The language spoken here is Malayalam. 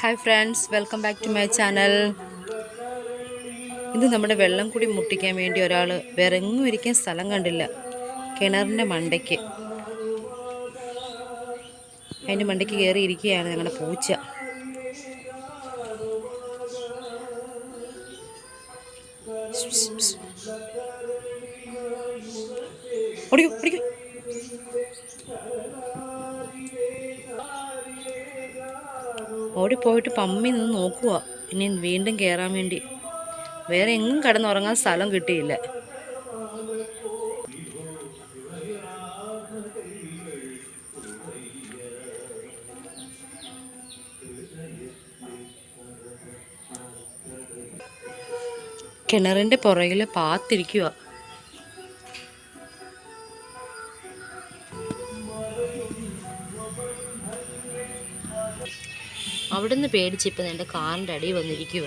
Hi friends welcome back to my channel ഇത് നമ്മുടെ വെള്ളം കൂടി മുട്ടിക്കാൻ വേണ്ടി ഒരാൾ വേറെ എങ്ങും ഇരിക്കാൻ സ്ഥലം കണ്ടില്ല. കിണറിന്റെ മണ്ടയ്ക്ക്. അതിന്റെ മണ്ടയ്ക്ക് കയറി ഇരിക്കുകയാണ് ഞങ്ങളുടെ പൂച്ച. ഓടിക്കോ ഓടിക്കോ. ഓടിപ്പോയിട്ട് പമ്മി നിന്ന് നോക്കുക ഇനി വീണ്ടും കയറാൻ വേണ്ടി. വേറെ എങ്ങും കിടന്നുറങ്ങാൻ സ്ഥലം കിട്ടിയില്ല. കിണറിന്റെ പുറകിൽ പാത്തിരിക്കുക അവിടുന്ന് പേടിച്ചിപ്പം എന്റെ കാറിന്റെ അടി വന്നിരിക്കുക